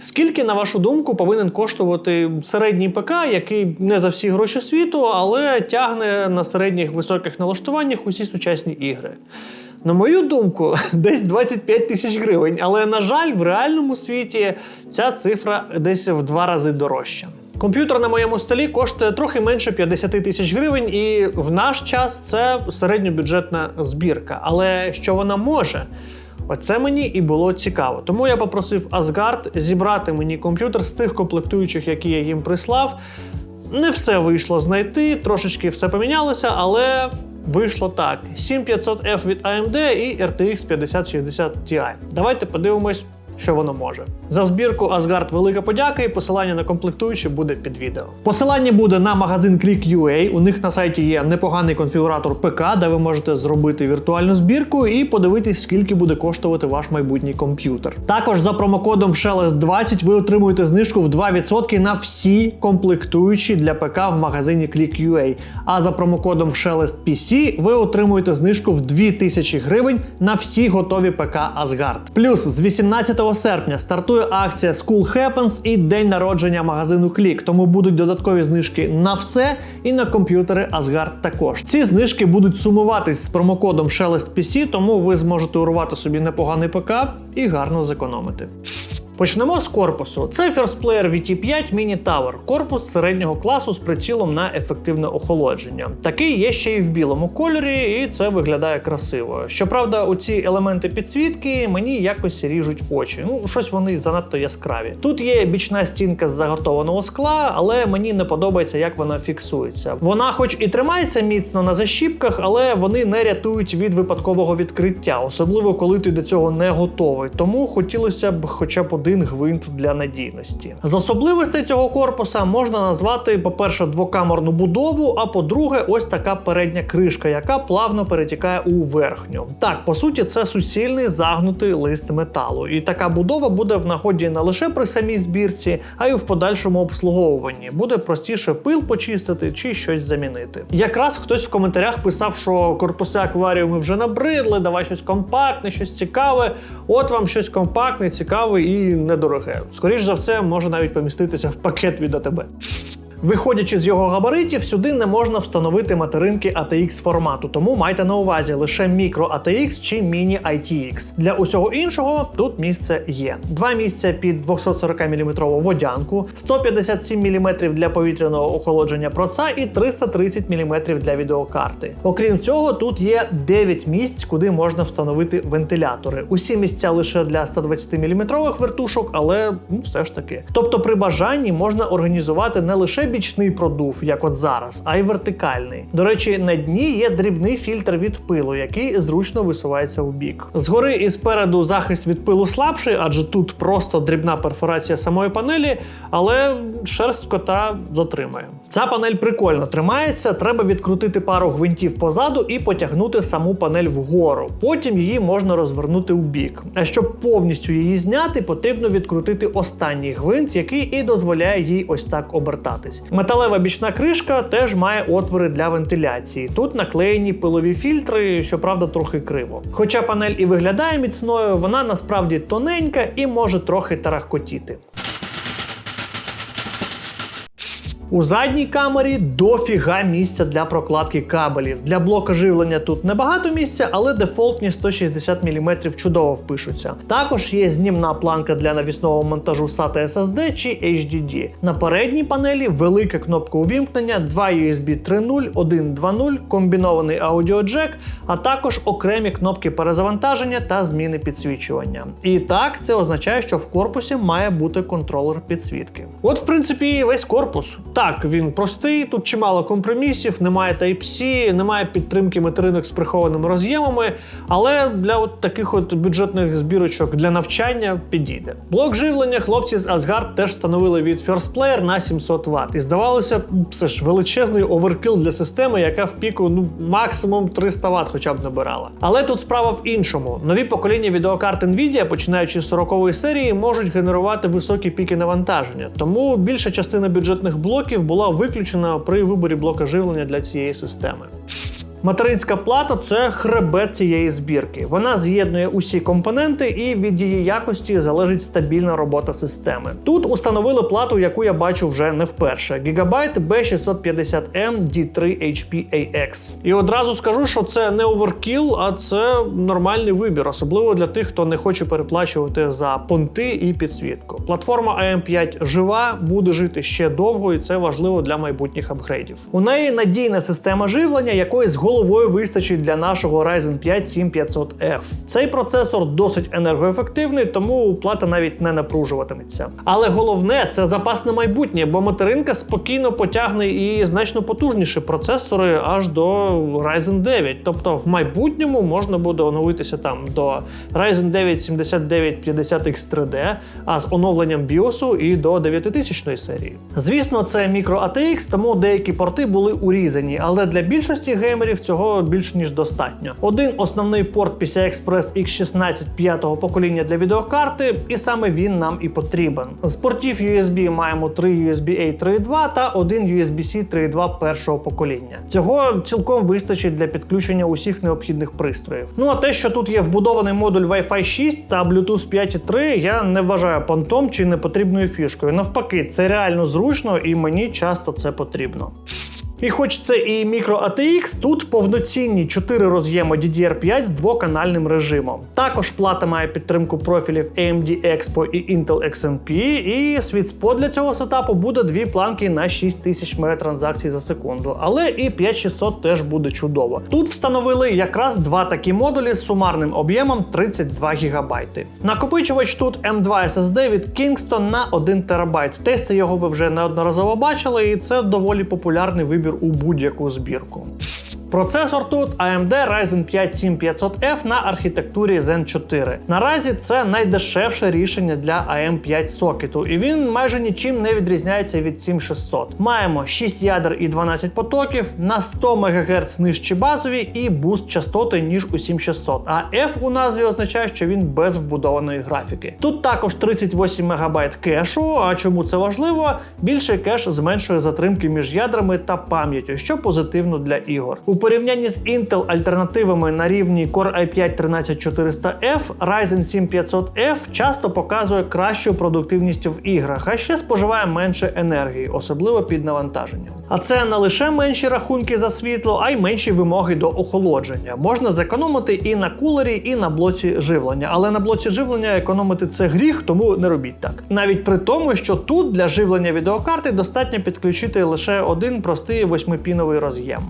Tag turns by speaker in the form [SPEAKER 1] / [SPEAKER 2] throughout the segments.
[SPEAKER 1] Скільки, на вашу думку, повинен коштувати середній ПК, який не за всі гроші світу, але тягне на середніх високих налаштуваннях усі сучасні ігри? На мою думку, десь 25 тисяч гривень, але на жаль, в реальному світі ця цифра десь в два рази дорожча. Комп'ютер на моєму столі коштує трохи менше 50 тисяч гривень, і в наш час це середньобюджетна збірка. Але що вона може? Оце мені і було цікаво. Тому я попросив Асгард зібрати мені комп'ютер з тих комплектуючих, які я їм прислав. Не все вийшло знайти, трошечки все помінялося, але вийшло так: 7500F від AMD і RTX 5060 Ti. Давайте подивимось, що воно може. За збірку Asgard велика подяка і посилання на комплектуючі буде під відео. Посилання буде на магазин Click.ua. У них на сайті є непоганий конфігуратор ПК, де ви можете зробити віртуальну збірку і подивитись, скільки буде коштувати ваш майбутній комп'ютер. Також за промокодом SHELEST20 ви отримуєте знижку в 2% на всі комплектуючі для ПК в магазині Click.ua. А за промокодом SHELESTPC ви отримуєте знижку в 2000 гривень на всі готові ПК Asgard. Плюс з 18 серпня стартує акція School Happens і день народження магазину Клік. тому будуть додаткові знижки на все і на комп'ютери Asgard також. Ці знижки будуть сумуватись з промокодом SHELESTPC, тому ви зможете урвати собі непоганий ПК і гарно зекономити. Почнемо з корпусу. Це First Player VT5 Mini Tower, корпус середнього класу з прицілом на ефективне охолодження. Такий є ще й в білому кольорі, і це виглядає красиво. Щоправда, оці елементи підсвітки мені якось ріжуть очі. Ну, щось вони занадто яскраві. Тут є бічна стінка з загартованого скла, але мені не подобається, як вона фіксується. Вона, хоч і тримається міцно на защіпках, але вони не рятують від випадкового відкриття, особливо коли ти до цього не готовий. Тому хотілося б хоча б один гвинт для надійності. З особливостей цього корпуса можна назвати, по-перше, двокамерну будову, а по-друге, ось така передня кришка, яка плавно перетікає у верхню. Так, по суті, це суцільний загнутий лист металу. І така будова буде в нагоді не лише при самій збірці, а й в подальшому обслуговуванні. Буде простіше пил почистити чи щось замінити. Якраз хтось в коментарях писав, що корпуси акваріуми вже набридли, давай щось компактне, щось цікаве. От вам щось компактне, цікаве і недороге. Скоріш за все, може навіть поміститися в пакет від АТБ. Виходячи з його габаритів, сюди не можна встановити материнки ATX формату, тому майте на увазі лише мікро ATX чи міні ITX. Для усього іншого тут місце є. Два місця під 240 мм водянку, 157 мм для повітряного охолодження проца і 330 мм для відеокарти. Окрім цього, тут є 9 місць, куди можна встановити вентилятори. Усі місця лише для 120 мм вертушок, але ну, все ж таки. Тобто, при бажанні можна організувати не лише бічний продув, як от зараз, а й вертикальний. До речі, на дні є дрібний фільтр від пилу, який зручно висувається в бік. Згори і спереду захист від пилу слабший, адже тут просто дрібна перфорація самої панелі, але шерсть кота затримає. Ця панель прикольно тримається, треба відкрутити пару гвинтів позаду і потягнути саму панель вгору. Потім її можна розвернути в бік. А щоб повністю її зняти, потрібно відкрутити останній гвинт, який і дозволяє їй ось так обертатись. Металева бічна кришка теж має отвори для вентиляції. Тут наклеєні пилові фільтри, щоправда, трохи криво. Хоча панель і виглядає міцною, вона насправді тоненька і може трохи тарахкотіти. У задній камері дофіга місця для прокладки кабелів. Для блока живлення тут небагато місця, але дефолтні 160 мм чудово впишуться. Також є знімна планка для навісного монтажу SATA SSD чи HDD. На передній панелі велика кнопка увімкнення, два USB 3.0, 1.2.0, комбінований аудіоджек, а також окремі кнопки перезавантаження та зміни підсвічування. І так, це означає, що в корпусі має бути контролер підсвітки. От, в принципі, і весь корпус. Так, він простий, тут чимало компромісів, немає Type-C, немає підтримки материнок з прихованими роз'ємами, але для от таких от бюджетних збірочок для навчання підійде. Блок живлення хлопці з Asgard теж встановили від First Player на 700 Вт. І здавалося, це ж величезний оверкил для системи, яка в піку ну максимум 300 Вт хоча б набирала. Але тут справа в іншому: нові покоління відеокарт Nvidia, починаючи з 40-ї серії, можуть генерувати високі піки навантаження. Тому більша частина бюджетних блоків була виключена при виборі блока живлення для цієї системи. Материнська плата це хребет цієї збірки. Вона з'єднує усі компоненти, і від її якості залежить стабільна робота системи. Тут установили плату, яку я бачу вже не вперше: Gigabyte B650M D3 HPAX. І одразу скажу, що це не оверкіл, а це нормальний вибір, особливо для тих, хто не хоче переплачувати за понти і підсвітку. Платформа AM5 жива, буде жити ще довго, і це важливо для майбутніх апгрейдів. У неї надійна система живлення, якої з головою вистачить для нашого Ryzen 5 7500F. Цей процесор досить енергоефективний, тому плата навіть не напружуватиметься. Але головне це запас на майбутнє, бо материнка спокійно потягне і значно потужніші процесори аж до Ryzen 9. Тобто в майбутньому можна буде оновитися там до Ryzen 9 7950X 3D, а з оновленням BIOS і до 9000 серії. Звісно, це мікро ATX, тому деякі порти були урізані, але для більшості геймерів цього більш ніж достатньо. Один основний порт PCI-Express X16 п'ятого покоління для відеокарти, і саме він нам і потрібен. З портів USB маємо 3 USB-A 3.2 та один USB-C 3.2 першого покоління. Цього цілком вистачить для підключення усіх необхідних пристроїв. Ну а те, що тут є вбудований модуль Wi-Fi 6 та Bluetooth 5.3, я не вважаю понтом чи непотрібною фішкою. Навпаки, це реально зручно і мені часто це потрібно. І хоч це і мікро ATX, тут повноцінні 4 роз'єми DDR5 з двоканальним режимом. Також плата має підтримку профілів AMD Expo і Intel XMP, і світспот для цього сетапу буде дві планки на 6000 мегатранзакцій за секунду. Але і 5600 теж буде чудово. Тут встановили якраз два такі модулі з сумарним об'ємом 32 ГБ. Накопичувач тут M2 SSD від Kingston на 1 ТБ. Тести його ви вже неодноразово бачили, і це доволі популярний вибір у будь-яку збірку. Процесор тут AMD Ryzen 5 7500F на архітектурі Zen 4. Наразі це найдешевше рішення для AM5 сокету, і він майже нічим не відрізняється від 7600. Маємо 6 ядер і 12 потоків, на 100 МГц нижчі базові і буст частоти, ніж у 7600. А F у назві означає, що він без вбудованої графіки. Тут також 38 МБ кешу. А чому це важливо? Більший кеш зменшує затримки між ядрами та пам'яттю, що позитивно для ігор. У порівнянні з Intel альтернативами на рівні Core i5 13400F, Ryzen 7500F часто показує кращу продуктивність в іграх, а ще споживає менше енергії, особливо під навантаженням. А це не лише менші рахунки за світло, а й менші вимоги до охолодження. Можна зекономити і на кулері, і на блоці живлення. Але на блоці живлення економити це гріх, тому не робіть так. Навіть при тому, що тут для живлення відеокарти достатньо підключити лише один простий восьмипіновий роз'єм.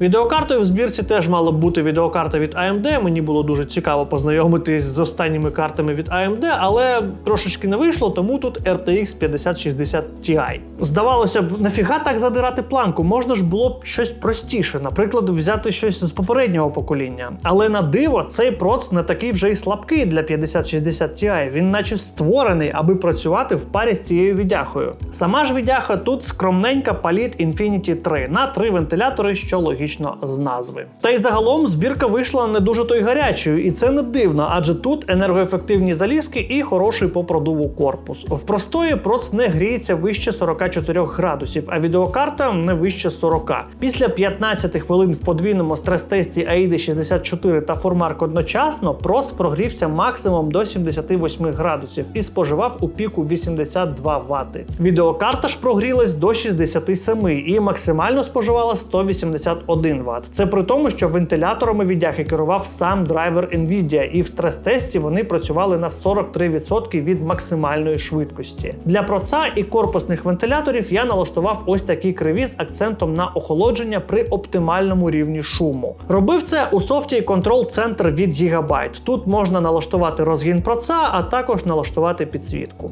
[SPEAKER 1] Відеокартою в збірці теж мала б бути відеокарта від AMD. Мені було дуже цікаво познайомитись з останніми картами від AMD, але трошечки не вийшло, тому тут RTX 5060 Ti. Здавалося б, нафіга так задирати планку? Можна ж було б щось простіше, наприклад, взяти щось з попереднього покоління. Але на диво, цей проц не такий вже й слабкий для 5060 Ti. Він наче створений, аби працювати в парі з цією відяхою. Сама ж відяха тут скромненька Palit Infinity 3 на три вентилятори, що логічно з назви. Та й загалом збірка вийшла не дуже то й гарячою, і це не дивно, адже тут енергоефективні залізки і хороший по продуву корпус. В простої проц не гріється вище 44 градусів, а відеокарта не вище 40. Після 15 хвилин в подвійному стрес-тесті AIDA 64 та Formark одночасно проц прогрівся максимум до 78 градусів і споживав у піку 82 Вт. Відеокарта ж прогрілась до 67 і максимально споживала 181 Вт. Це при тому, що вентиляторами віддяхи керував сам драйвер Nvidia, і в стрес-тесті вони працювали на 43% від максимальної швидкості. Для проца і корпусних вентиляторів я налаштував ось такі криві з акцентом на охолодження при оптимальному рівні шуму. Робив це у софті Control Center від Gigabyte. Тут можна налаштувати розгін проца, а також налаштувати підсвітку.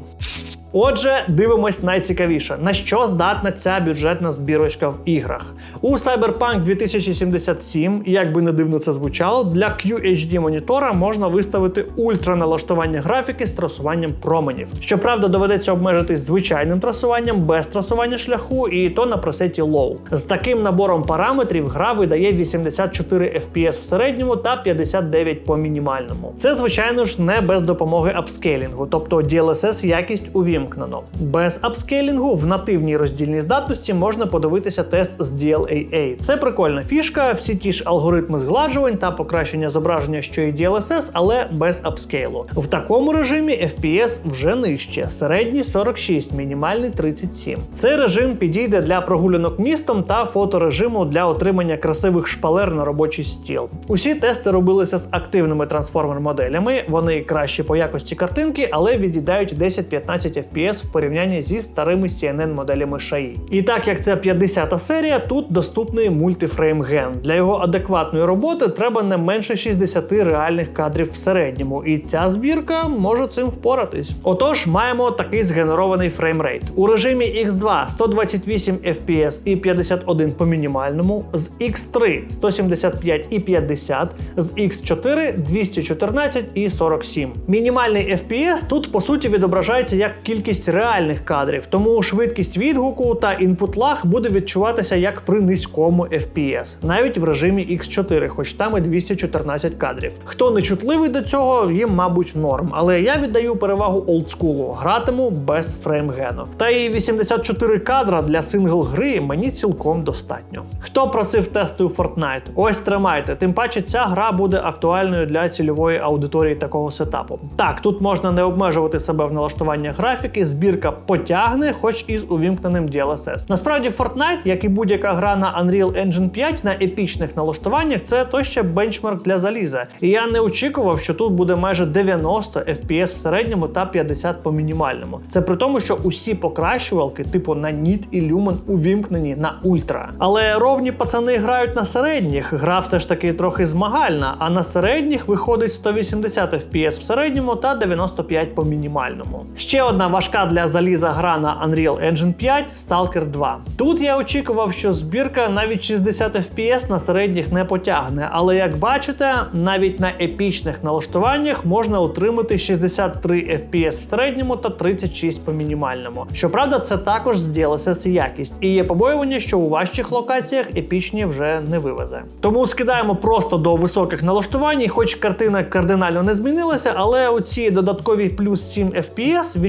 [SPEAKER 1] Отже, дивимось найцікавіше, на що здатна ця бюджетна збірочка в іграх. У Cyberpunk 2077, як би не дивно це звучало, для QHD монітора можна виставити ультраналаштування графіки з трасуванням променів. Щоправда, доведеться обмежитись звичайним трасуванням без трасування шляху, і то на пресеті Low. З таким набором параметрів гра видає 84 FPS в середньому та 59 по мінімальному. Це, звичайно ж, не без допомоги апскейлінгу, тобто DLSS якість увімкнена увімкнено. Без апскейлінгу в нативній роздільній здатності можна подивитися тест з DLAA. Це прикольна фішка, всі ті ж алгоритми згладжувань та покращення зображення, що і DLSS, але без апскейлу. В такому режимі FPS вже нижче, середній 46, мінімальний 37. Цей режим підійде для прогулянок містом та фоторежиму для отримання красивих шпалер на робочий стіл. Усі тести робилися з активними трансформер-моделями. Вони кращі по якості картинки, але від'їдають 10-15 FPS в порівнянні зі старими CNN моделями Шаї. І так як це 50-та серія, тут доступний мультифрейм ген. Для його адекватної роботи треба не менше 60 реальних кадрів в середньому, і ця збірка може цим впоратись. Отож, маємо такий згенерований фреймрейт. У режимі X2 128 FPS і 51 по мінімальному, з X3 175 і 50, з X4 214 і 47. Мінімальний FPS тут по суті відображається як кількість реальних кадрів, тому швидкість відгуку та інпут лаг буде відчуватися як при низькому FPS, навіть в режимі X4, хоч там і 214 кадрів. Хто не чутливий до цього, їм, мабуть, норм. Але я віддаю перевагу олдскулу, гратиму без фреймгену. Та і 84 кадра для сингл гри мені цілком достатньо. Хто просив тести у Fortnite? Ось тримайте. Тим паче, ця гра буде актуальною для цільової аудиторії такого сетапу. Так, тут можна не обмежувати себе в налаштуваннях графіки, збірка потягне, хоч і з увімкненим DLSS. Насправді, Fortnite, як і будь-яка гра на Unreal Engine 5 на епічних налаштуваннях, це то ще бенчмарк для заліза. І я не очікував, що тут буде майже 90 FPS в середньому та 50 по мінімальному. Це при тому, що усі покращувалки, типу на Nit і Lumen, увімкнені на ультра. Але ровні пацани грають на середніх. Гра все ж таки трохи змагальна, а на середніх виходить 180 FPS в середньому та 95 по мінімальному. Ще одна важка для заліза гра на Unreal Engine 5 Stalker 2. Тут я очікував, що збірка навіть 60 FPS на середніх не потягне, але як бачите, навіть на епічних налаштуваннях можна отримати 63 FPS в середньому та 36 по мінімальному. Щоправда, це також з DLSS якість, і є побоювання, що у важчих локаціях епічні вже не вивезе. Тому скидаємо просто до високих налаштувань, хоч картина кардинально не змінилася, але оці додаткові плюс 7 FPS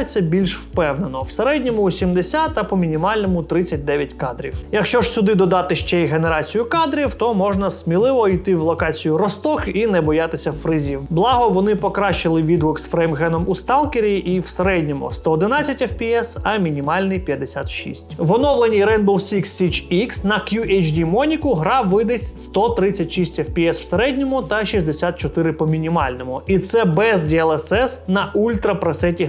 [SPEAKER 1] відчуваються більш впевнено. В середньому 70, а по мінімальному 39 кадрів. Якщо ж сюди додати ще й генерацію кадрів, то можна сміливо йти в локацію Росток і не боятися фризів. Благо, вони покращили відгук з фреймгеном у сталкері і в середньому 111 FPS, а мінімальний 56. В оновленій Rainbow Six Siege X на QHD Моніку гра видасть 136 FPS в середньому та 64 по мінімальному. І це без DLSS на ультра пресеті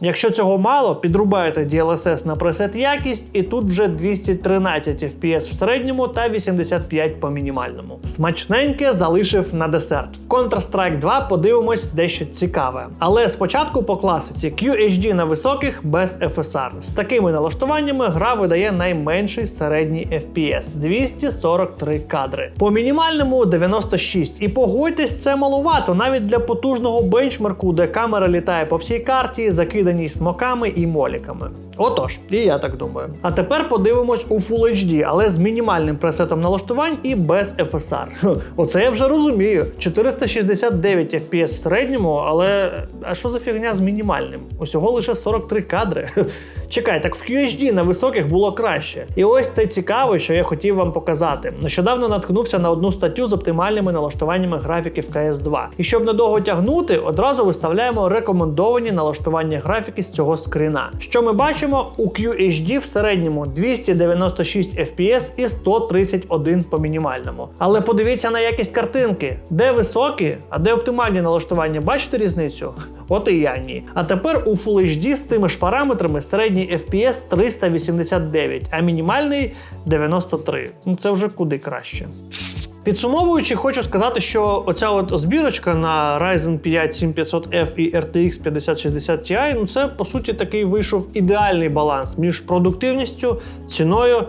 [SPEAKER 1] Якщо цього мало, підрубаєте DLSS на пресет якість, і тут вже 213 FPS в середньому та 85 по мінімальному. Смачненьке залишив на десерт. В Counter-Strike 2 подивимось дещо цікаве. Але спочатку по класиці QHD на високих без FSR. З такими налаштуваннями гра видає найменший середній FPS 243 кадри. По мінімальному 96. І погодьтесь, це маловато навіть для потужного бенчмарку, де камера літає по всій карті, закиданій смоками і моліками. Отож, і я так думаю. А тепер подивимось у Full HD, але з мінімальним пресетом налаштувань і без FSR. Оце я вже розумію. 469 FPS в середньому, але а що за фігня з мінімальним? Усього лише 43 кадри. Чекай, так в QHD на високих було краще. І ось це цікаве, що я хотів вам показати. Нещодавно наткнувся на одну статтю з оптимальними налаштуваннями графіки в CS 2. І щоб недовго тягнути, одразу виставляємо рекомендовані налаштування графіки з цього скріна. Що ми бачимо у QHD в середньому 296 FPS і 131 по мінімальному. Але подивіться на якість картинки, де високі, а де оптимальні налаштування. Бачите різницю? От і я ні. А тепер у Full HD з тими ж параметрами середній FPS 389, а мінімальний 93. Ну це вже куди краще. Підсумовуючи, хочу сказати, що оця от збірочка на Ryzen 5 7500F і RTX 5060 Ti, ну це по суті такий вийшов ідеальний баланс між продуктивністю, ціною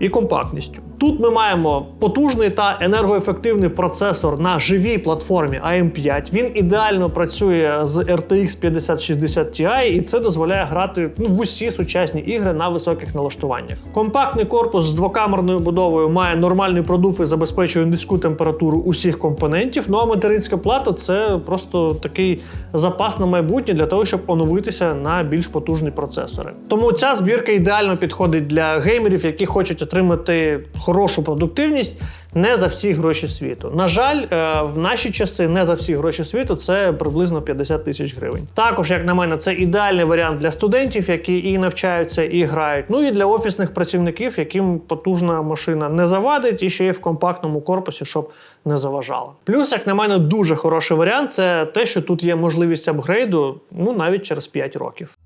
[SPEAKER 1] і компактністю. Тут ми маємо потужний та енергоефективний процесор на живій платформі AM5. Він ідеально працює з RTX 5060 Ti, і це дозволяє грати ну, в усі сучасні ігри на високих налаштуваннях. Компактний корпус з двокамерною будовою має нормальний продув і забезпечує низьку температуру усіх компонентів. Ну а материнська плата це просто такий запас на майбутнє для того, щоб оновитися на більш потужні процесори. Тому ця збірка ідеально підходить для геймерів, які хочуть отримати хорошу продуктивність не за всі гроші світу. На жаль, е, в наші часи не за всі гроші світу це приблизно 50 тисяч гривень. Також, як на мене, це ідеальний варіант для студентів, які і навчаються, і грають. Ну і для офісних працівників, яким потужна машина не завадить, і ще є в компактному корпусі, щоб не заважала. Плюс, як на мене, дуже хороший варіант це те, що тут є можливість апгрейду, ну навіть через 5 років.